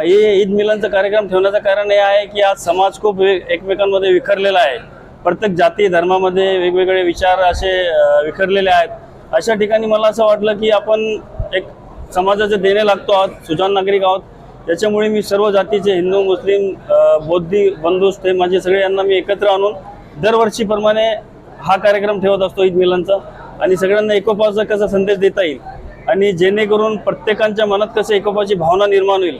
हे ईद मिलनचा कार्यक्रम ठेवण्याचं कारण हे आहे की आज समाज खूप वे- एकमेकांमध्ये विखरलेला आहे. प्रत्येक जाती धर्मामध्ये वेगवेगळे विचार असे विखरलेले आहेत. अशा ठिकाणी मला असं वाटलं की आपण एक समाजाचे देणे लागतो आहोत सुजान नागरिक आहोत. त्याच्यामुळे मी सर्व जातीचे हिंदू मुस्लिम बौद्धी बंधूस ते माझे सगळे यांना मी एकत्र आणून दरवर्षीप्रमाणे हा कार्यक्रम ठेवत असतो ईद मिलनचा. आणि सगळ्यांना एकोपाचा कसा संदेश देता येईल? आणि जेणेकरून प्रत्येकांच्या मनात कसं एकोपाची भावना निर्माण होईल?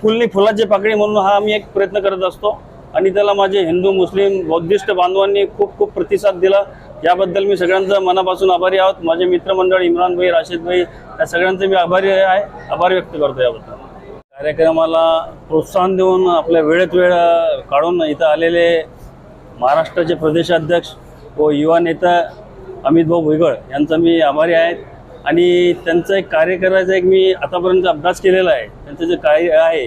फुलनी फुलाची पाकळी म्हणून हा आम्ही एक प्रयत्न करत असतो. आणि त्याला माझे हिंदू मुस्लिम बौद्धिस्ट बांधवांनी खूप खूप प्रतिसाद दिला. याबद्दल मी सगळ्यांचा मनापासून आभारी आहोत. माझे मित्रमंडळ इम्रान भाई राशीद भाई या सगळ्यांचे मी आभारी आहे आभार व्यक्त करतो याबद्दल. कार्यक्रमाला प्रोत्साहन देऊन आपल्या वेळेत वेळ काढून इथं आलेले महाराष्ट्राचे प्रदेशाध्यक्ष व युवा नेता अमित भाऊ भुईगळ यांचा मी आभारी आहेत आणि त्यांचं एक कार्य करायचा एक मी आतापर्यंत अभ्यास केलेला आहे. त्यांचं जे कार्य आहे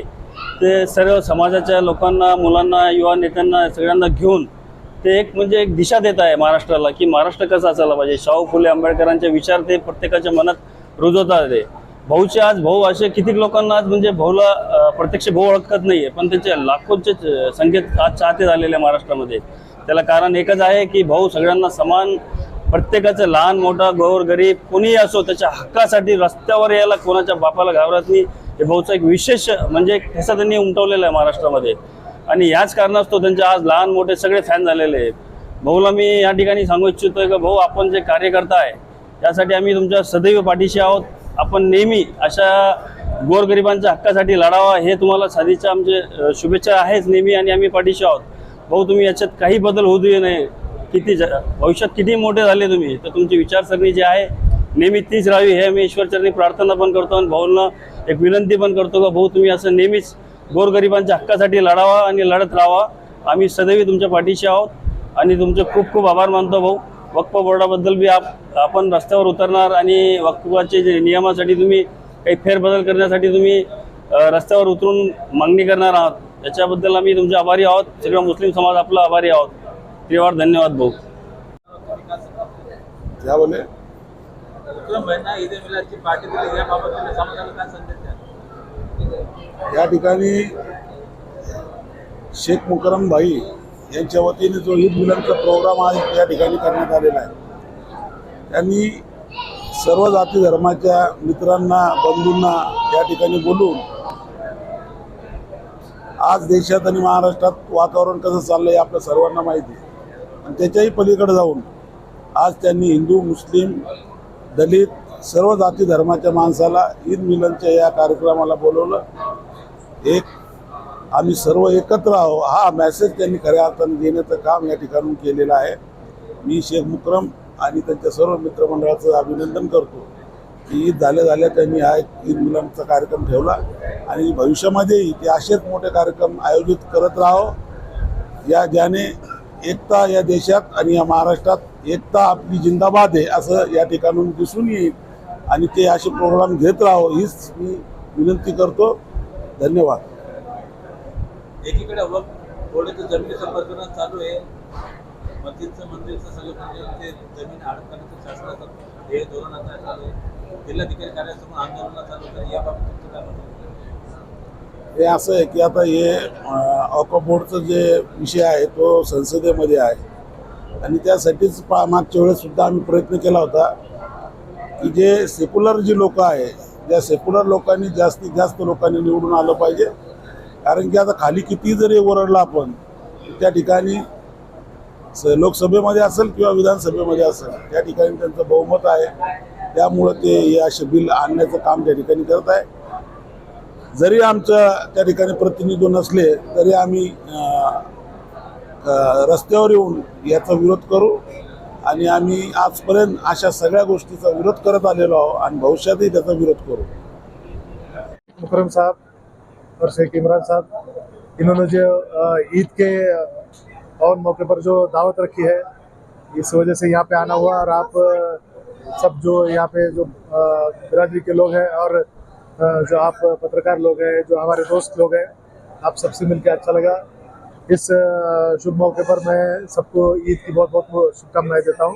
ते सर्व समाजाच्या लोकांना मुलांना युवा नेत्यांना सगळ्यांना घेऊन ते एक म्हणजे एक दिशा देत आहे महाराष्ट्राला की महाराष्ट्र कसा असायला पाहिजे. शाहू फुले आंबेडकरांचे विचार ते प्रत्येकाच्या मनात रुजवतात ते. भाऊचे आज भाऊ असे कितीक लोकांना आज म्हणजे भाऊला प्रत्यक्ष भाऊ ओळखत नाही आहे पण त्याचे लाखोंचे च- संख्येत आज चाहते झालेले आहे महाराष्ट्रामध्ये. त्याला कारण एकच आहे की भाऊ सगळ्यांना समान प्रत्येकाचं लहान मोठा गोर गरीब कोणीही असो त्याच्या हक्कासाठी रस्त्यावर यायला कोणाच्या बापाला घाबरत नाही. हे भाऊचा एक विशेष म्हणजे एक ठसा त्यांनी उमटवलेला आहे महाराष्ट्रामध्ये. आणि याच कारणास्तव त्यांचे आज लहान मोठे सगळे फॅन झालेले आहेत. भाऊला मी या ठिकाणी सांगू इच्छितोय की भाऊ आपण जे कार्य करताय त्यासाठी आम्ही तुमच्या सदैव पाठीशी आहोत. आपण नेहमी अशा गोरगरिबांच्या हक्कासाठी लढावा हे तुम्हाला साधीच्या आमचे शुभेच्छा आहेच नेहमी आणि आम्ही पाठीशी आहोत. भाऊ तुम्ही याच्यात काही बदल होऊ देऊ नये. किती ज- भविष्यात किती मोठे झाले तुम्ही? तर तुमची विचारसरणी जी आहे नेहमी तीच राहावी हे मी ईश्वरचरणी प्रार्थना पण करतो आणि भाऊंना एक विनंती पण करतो का भाऊ तुम्ही असं नेहमीच गोरगरिबांच्या हक्कासाठी लढावा आणि लढत राहावा. आम्ही सदैव तुमच्या पाठीशी आहोत आणि तुमचे खूप खूप आभार मानतो भाऊ. वक्फ बोर्डाबद्दल बी आप आपण रस्त्यावर उतरणार आणि वक्फाचे जे नियमासाठी तुम्ही काही फेरबदल करण्यासाठी तुम्ही रस्त्यावर उतरून मागणी करणार आहात. याच्याबद्दल आम्ही तुमचे आभारी आहोत. सगळं मुस्लिम समाज आपला आभारी आहोत. त्रिवार धन्यवाद भाऊ. क्या बोले? या ठिकाणी शेख मुकरम भाई यांच्या वतीने जो ईद मिलनचा प्रोग्राम आज या ठिकाणी करण्यात आलेला आहे. त्यांनी सर्व जाती धर्माच्या मित्रांना बंधूंना या ठिकाणी बोलून आज देशात आणि महाराष्ट्रात वातावरण कसं चाललं आहे आपल्या सर्वांना माहिती आहे. आणि त्याच्याही पलीकडे जाऊन आज त्यांनी हिंदू मुस्लिम दलित सर्व जाती धर्माच्या माणसाला ईद मिलनच्या या कार्यक्रमाला बोलवलं. एक आम्ही सर्व एकत्र आहो हा मेसेज त्यांनी खऱ्या अर्थाने देण्याचं काम या ठिकाणून केलेलं आहे. मी शेख मुक्रम आणि त्यांच्या सर्व मित्रमंडळाचं अभिनंदन करतो. की ईद झाल्या झाल्या त्यांनी हा एक ईद मुलांचा कार्यक्रम ठेवला. आणि भविष्यामध्येही ते असेच मोठे कार्यक्रम आयोजित करत राहो. या ज्याने एकता या देशात आणि या महाराष्ट्रात एकता आपली जिंदाबाद आहे असं या ठिकाणून दिसून येईल. आणि ते असे प्रोग्राम घेत राहो हीच मी विनंती करतो. धन्यवाद. एकीकडे वक बोर्डाचं जमिनीचं चालू आहे. मंदिरचं मंदिरचं सगळं म्हणजे ते जमीन अडकण्याचं शासनाचं हे धोरण आता चालू आहे. जिल्हाधिकारी कार्यालयासमोर आंदोलन चालू आहे याबाबत तुमचं काय म्हणणं हे असं आहे की आता हे ऑकोबोर्डचं जे विषय आहे तो संसदेमध्ये आहे. आणि त्यासाठीच पा मागच्या वेळेससुद्धा आम्ही प्रयत्न केला होता की जे सेक्युलर जी लोक आहे त्या सेक्युलर लोकांनी जास्तीत जास्त लोकांनी निवडून आलं पाहिजे. कारण की आता खाली किती जरी ओरडलं आपण त्या ठिकाणी स- लोकसभेमध्ये असेल किंवा विधानसभेमध्ये असेल त्या ठिकाणी त्यांचं बहुमत आहे. त्यामुळं ते हे असे बिल आणण्याचं काम त्या ठिकाणी करत आहे. जरी आमचं त्या ठिकाणी प्रतिनिधी नसले तरी आम्ही रस्त्यावर येऊन याचा विरोध करू आणि आम्ही आजपर्यंत अशा सगळ्या गोष्टीचा विरोध करत आलेलो आहोत आणि भविष्यातही त्याचा विरोध करू. मुकरम साहब और शेख इमरान साहब इन्होंने जो ईद के पावन मौके पर जो दावत रखी है इस वजह से यहाँ पे आना हुआ और आप सब जो यहाँ पे जो बिरादरी के लोग हैं और जो आप पत्रकार लोग हैं, जो हमारे दोस्त लोग हैं, आप सबसे मिलकर अच्छा लगा। इस शुभ मौके पर मैं सबको ईद की बहुत बहुत शुभकामनाएँ देता हूँ।